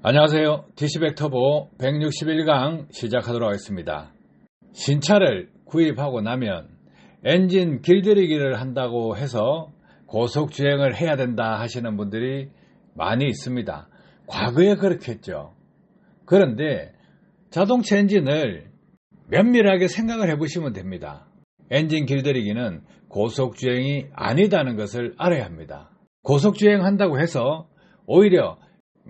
안녕하세요. DC백 터보 161강 시작하도록 하겠습니다. 신차를 구입하고 나면 엔진 길들이기를 한다고 해서 고속 주행을 해야 된다 하시는 분들이 많이 있습니다. 과거에 그렇게 했죠. 그런데 자동차 엔진을 면밀하게 생각을 해보시면 됩니다. 엔진 길들이기는 고속 주행이 아니다는 것을 알아야 합니다. 고속 주행 한다고 해서 오히려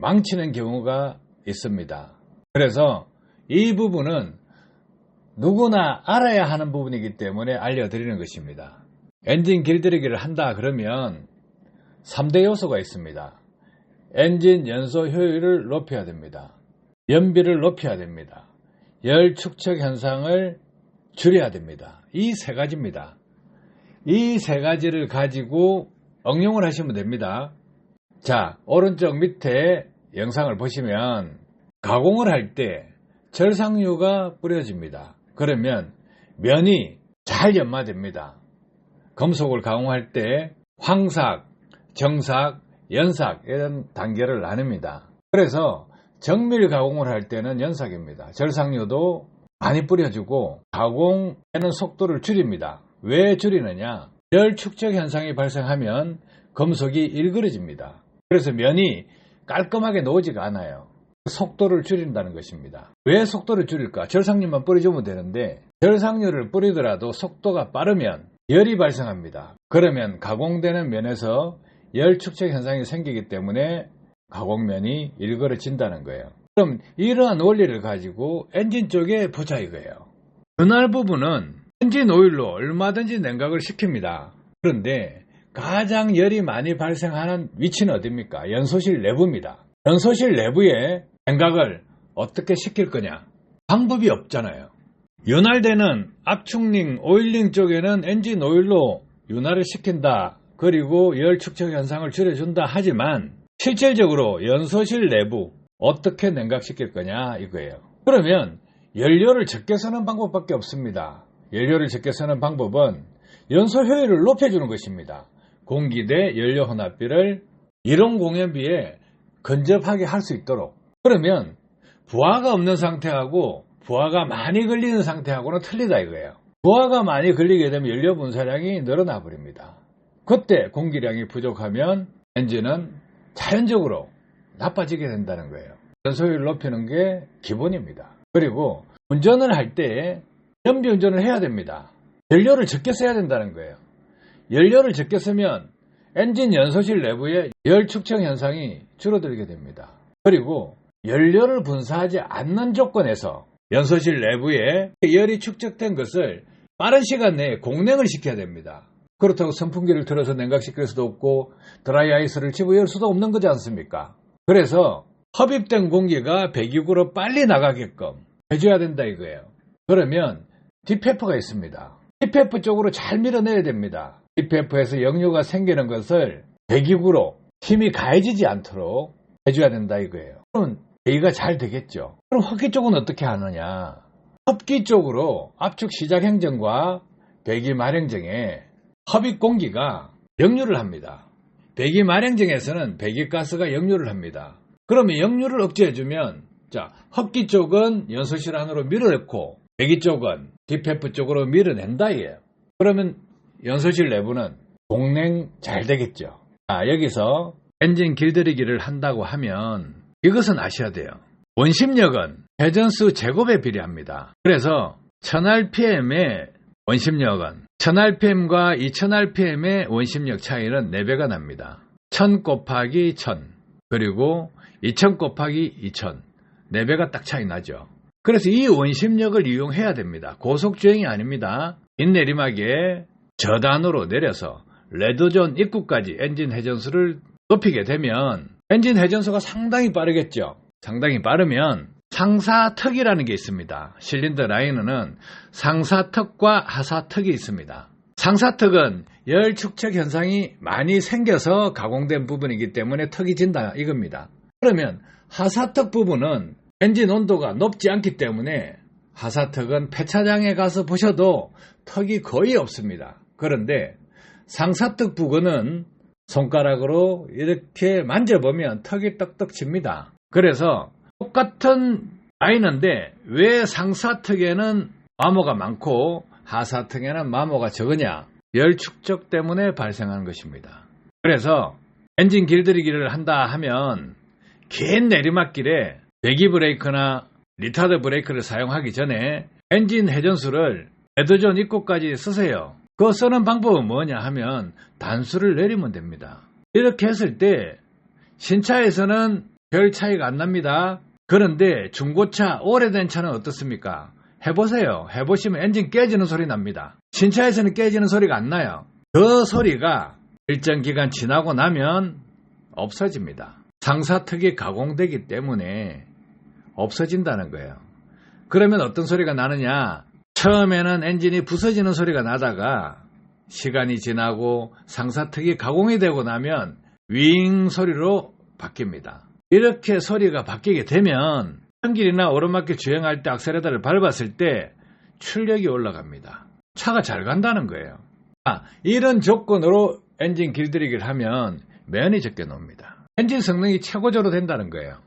망치는 경우가 있습니다. 그래서 이 부분은 누구나 알아야 하는 부분이기 때문에 알려드리는 것입니다. 엔진 길들이기를 한다 그러면 3대 요소가 있습니다. 엔진 연소 효율을 높여야 됩니다. 연비를 높여야 됩니다. 열 축적 현상을 줄여야 됩니다. 이 세 가지입니다. 이 세 가지를 가지고 응용을 하시면 됩니다. 자, 오른쪽 밑에 영상을 보시면 가공을 할 때 절상유가 뿌려집니다. 그러면 면이 잘 연마됩니다. 금속을 가공할 때 황삭, 정삭, 연삭 이런 단계를 나눕니다. 그래서 정밀 가공을 할 때는 연삭입니다. 절상유도 많이 뿌려주고 가공하는 속도를 줄입니다. 왜 줄이느냐? 열 축적 현상이 발생하면 금속이 일그러집니다. 그래서 면이 깔끔하게 나오지가 않아요. 속도를 줄인다는 것입니다. 왜 속도를 줄일까? 절상류만 뿌려주면 되는데 절상류를 뿌리더라도 속도가 빠르면 열이 발생합니다. 그러면 가공되는 면에서 열 축적 현상이 생기기 때문에 가공면이 일그러진다는 거예요. 그럼 이러한 원리를 가지고 엔진 쪽에 보자 이거예요. 그날 부분은 엔진 오일로 얼마든지 냉각을 시킵니다. 그런데 가장 열이 많이 발생하는 위치는 어디입니까? 연소실 내부입니다. 연소실 내부에 냉각을 어떻게 시킬 거냐? 방법이 없잖아요. 윤활되는 압축링, 오일링 쪽에는 엔진 오일로 윤활을 시킨다. 그리고 열 축적 현상을 줄여준다 하지만 실질적으로 연소실 내부 어떻게 냉각시킬 거냐 이거예요. 그러면 연료를 적게 쓰는 방법밖에 없습니다. 연료를 적게 쓰는 방법은 연소 효율을 높여주는 것입니다. 공기 대 연료 혼합비를 이론 공연비에 근접하게 할 수 있도록 그러면 부하가 없는 상태하고 부하가 많이 걸리는 상태하고는 틀리다 이거예요. 부하가 많이 걸리게 되면 연료 분사량이 늘어나 버립니다. 그때 공기량이 부족하면 엔진은 자연적으로 나빠지게 된다는 거예요. 연소율 높이는 게 기본입니다. 그리고 운전을 할 때 연비 운전을 해야 됩니다. 연료를 적게 써야 된다는 거예요. 연료를 적게 쓰면 엔진 연소실 내부에 열 축적 현상이 줄어들게 됩니다. 그리고 연료를 분사하지 않는 조건에서 연소실 내부에 열이 축적된 것을 빠른 시간 내에 공냉을 시켜야 됩니다. 그렇다고 선풍기를 틀어서 냉각시킬 수도 없고 드라이 아이스를 집어열 수도 없는 거지 않습니까? 그래서 흡입된 공기가 배기구로 빨리 나가게끔 해줘야 된다 이거예요. 그러면 디페프가 있습니다. 디페프 쪽으로 잘 밀어내야 됩니다. DPF에서 역류가 생기는 것을 배기구로 힘이 가해지지 않도록 해줘야 된다 이거예요. 그럼 배기가 잘 되겠죠. 그럼 흡기 쪽은 어떻게 하느냐? 흡기 쪽으로 압축 시작 행정과 배기 말행정에 흡입 공기가 역류를 합니다. 배기 말행정에서는 배기가스가 역류를 합니다. 그러면 역류를 억제해주면 자 흡기 쪽은 연소실 안으로 밀어넣고 배기 쪽은 DPF 쪽으로 밀어낸다 이에요. 그러면 연소실 내부는 공냉 잘 되겠죠. 아, 여기서 엔진 길들이기를 한다고 하면 이것은 아셔야 돼요. 원심력은 회전수 제곱에 비례합니다. 그래서 1000rpm의 원심력은 1000rpm과 2000rpm의 원심력 차이는 4배가 납니다. 1000 곱하기 1000 그리고 2000 곱하기 2000 4배가 딱 차이 나죠. 그래서 이 원심력을 이용해야 됩니다. 고속주행이 아닙니다. 인내리막에 저단으로 내려서 레드존 입구까지 엔진 회전수를 높이게 되면 엔진 회전수가 상당히 빠르겠죠. 상당히 빠르면 상사턱이라는 게 있습니다. 실린더 라이너는 상사턱과 하사턱이 있습니다. 상사턱은 열 축적 현상이 많이 생겨서 가공된 부분이기 때문에 턱이 진다 이겁니다. 그러면 하사턱 부분은 엔진 온도가 높지 않기 때문에 하사턱은 폐차장에 가서 보셔도 턱이 거의 없습니다. 그런데 상사턱 부근은 손가락으로 이렇게 만져보면 턱이 떡떡 칩니다. 그래서 똑같은 라이너인데 왜 상사특에는 마모가 많고 하사특에는 마모가 적으냐? 열 축적 때문에 발생하는 것입니다. 그래서 엔진 길들이기를 한다 하면 긴 내리막길에 배기 브레이크나 리타드 브레이크를 사용하기 전에 엔진 회전수를 레드존 입구까지 쓰세요. 그 쓰는 방법은 뭐냐 하면 단수를 내리면 됩니다. 이렇게 했을 때 신차에서는 별 차이가 안 납니다. 그런데 중고차, 오래된 차는 어떻습니까? 해보세요. 해보시면 엔진 깨지는 소리 납니다. 신차에서는 깨지는 소리가 안 나요. 그 소리가 일정 기간 지나고 나면 없어집니다. 상사특이 가공되기 때문에 없어진다는 거예요. 그러면 어떤 소리가 나느냐? 처음에는 엔진이 부서지는 소리가 나다가 시간이 지나고 상사특이 가공이 되고 나면 윙 소리로 바뀝니다. 이렇게 소리가 바뀌게 되면 한길이나 오르막길 주행할 때 악셀레터를 밟았을 때 출력이 올라갑니다. 차가 잘 간다는 거예요. 아, 이런 조건으로 엔진 길들이기를 하면 매연이 적게 나옵니다. 엔진 성능이 최고조로 된다는 거예요.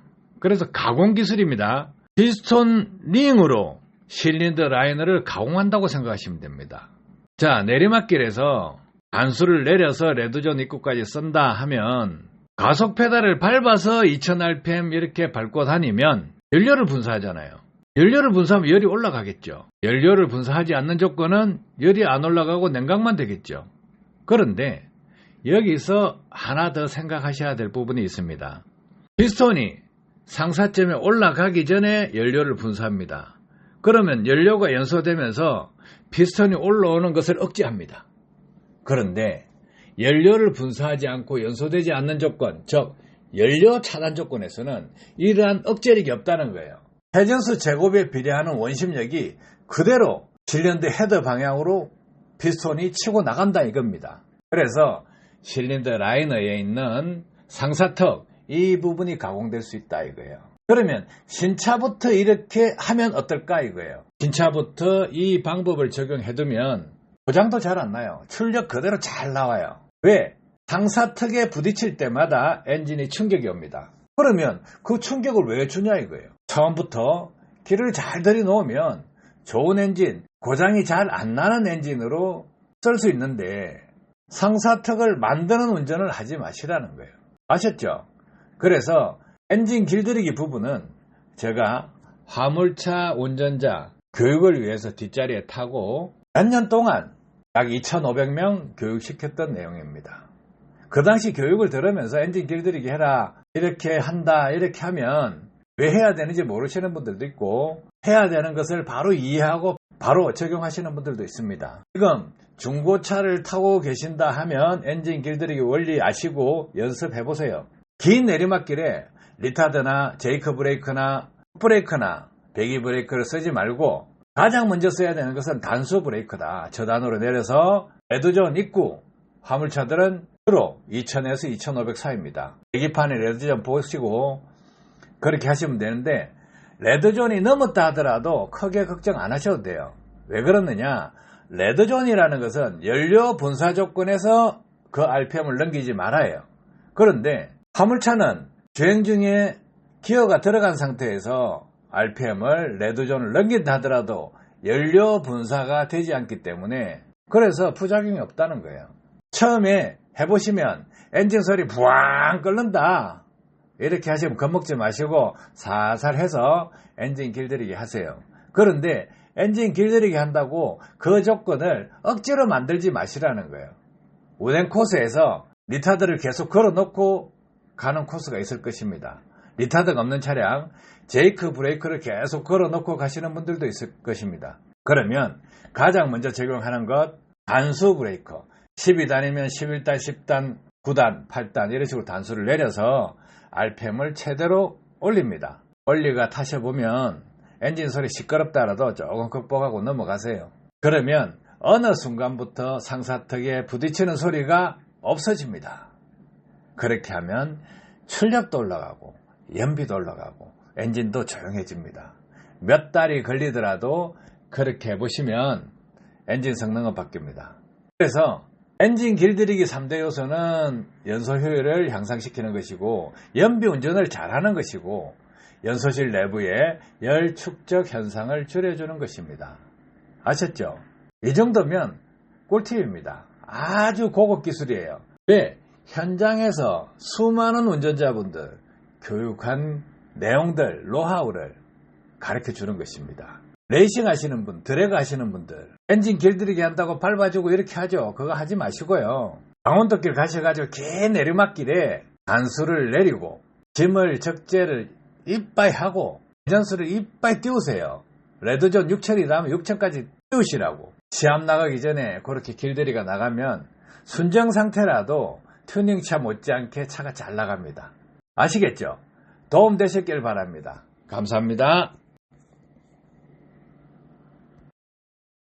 그래서 가공 기술입니다. 피스톤 링으로 실린더 라이너를 가공한다고 생각하시면 됩니다. 자, 내리막길에서 단수를 내려서 레드존 입구까지 쓴다 하면 가속 페달을 밟아서 2000rpm 이렇게 밟고 다니면 연료를 분사하잖아요. 연료를 분사하면 열이 올라가겠죠. 연료를 분사하지 않는 조건은 열이 안 올라가고 냉각만 되겠죠. 그런데 여기서 하나 더 생각하셔야 될 부분이 있습니다. 피스톤이 상사점에 올라가기 전에 연료를 분사합니다. 그러면 연료가 연소되면서 피스톤이 올라오는 것을 억제합니다. 그런데 연료를 분사하지 않고 연소되지 않는 조건, 즉 연료 차단 조건에서는 이러한 억제력이 없다는 거예요. 회전수 제곱에 비례하는 원심력이 그대로 실린더 헤더 방향으로 피스톤이 치고 나간다 이겁니다. 그래서 실린더 라이너에 있는 상사턱 이 부분이 가공될 수 있다 이거예요. 그러면 신차부터 이렇게 하면 어떨까 이거예요. 신차부터 이 방법을 적용해두면 고장도 잘 안 나요. 출력 그대로 잘 나와요. 왜? 상사턱에 부딪힐 때마다 엔진이 충격이 옵니다. 그러면 그 충격을 왜 주냐 이거예요. 처음부터 길을 잘 들여놓으면 좋은 엔진, 고장이 잘 안 나는 엔진으로 쓸 수 있는데 상사턱을 만드는 운전을 하지 마시라는 거예요. 아셨죠? 그래서 엔진 길들이기 부분은 제가 화물차 운전자 교육을 위해서 뒷자리에 타고 몇 년 동안 약 2,500명 교육시켰던 내용입니다. 그 당시 교육을 들으면서 엔진 길들이기 해라, 이렇게 한다, 이렇게 하면 왜 해야 되는지 모르시는 분들도 있고, 해야 되는 것을 바로 이해하고 바로 적용하시는 분들도 있습니다. 지금 중고차를 타고 계신다 하면 엔진 길들이기 원리 아시고 연습해 보세요. 긴 내리막길에 리타드나 제이크 브레이크나 브레이크나 배기 브레이크를 쓰지 말고 가장 먼저 써야 되는 것은 단수 브레이크다. 저단으로 내려서 레드존 입구 화물차들은 주로 2000에서 2500 사이입니다. 계기판에 레드존 보시고 그렇게 하시면 되는데 레드존이 넘었다 하더라도 크게 걱정 안 하셔도 돼요. 왜 그러느냐? 레드존이라는 것은 연료 분사 조건에서 그 RPM을 넘기지 말아요. 그런데 화물차는 주행 중에 기어가 들어간 상태에서 RPM을 레드존을 넘긴다 하더라도 연료 분사가 되지 않기 때문에 그래서 부작용이 없다는 거예요. 처음에 해보시면 엔진 소리 부앙 끓는다. 이렇게 하시면 겁먹지 마시고 살살 해서 엔진 길들이기 하세요. 그런데 엔진 길들이기 한다고 그 조건을 억지로 만들지 마시라는 거예요. 운행 코스에서 리타드를 계속 걸어놓고 가는 코스가 있을 것입니다. 리타드가 없는 차량, 제이크 브레이크를 계속 걸어놓고 가시는 분들도 있을 것입니다. 그러면 가장 먼저 적용하는 것 단수 브레이크. 12단이면 11단, 10단, 9단, 8단 이런 식으로 단수를 내려서 RPM을 최대로 올립니다. 원리가 타셔보면 엔진 소리 시끄럽다라도 조금 극복하고 넘어가세요. 그러면 어느 순간부터 상사턱에 부딪히는 소리가 없어집니다. 그렇게 하면 출력도 올라가고 연비도 올라가고 엔진도 조용해집니다. 몇 달이 걸리더라도 그렇게 해보시면 엔진 성능은 바뀝니다. 그래서 엔진 길들이기 3대 요소는 연소 효율을 향상시키는 것이고 연비 운전을 잘하는 것이고 연소실 내부의 열 축적 현상을 줄여주는 것입니다. 아셨죠? 이 정도면 꿀팁입니다. 아주 고급 기술이에요. 왜? 현장에서 수많은 운전자분들 교육한 내용들, 노하우를 가르쳐 주는 것입니다. 레이싱 하시는 분, 드래그 하시는 분들, 엔진 길들이기 한다고 밟아주고 이렇게 하죠. 그거 하지 마시고요. 강원도길 가셔가지고 긴 내리막길에 단수를 내리고 짐을 적재를 이빠이 하고 회전수를 이빠이 띄우세요. 레드존 6천이라면 6천까지 띄우시라고. 시합 나가기 전에 그렇게 길들이가 나가면 순정 상태라도 튜닝차 못지않게 차가 잘 나갑니다. 아시겠죠? 도움 되셨길 바랍니다. 감사합니다.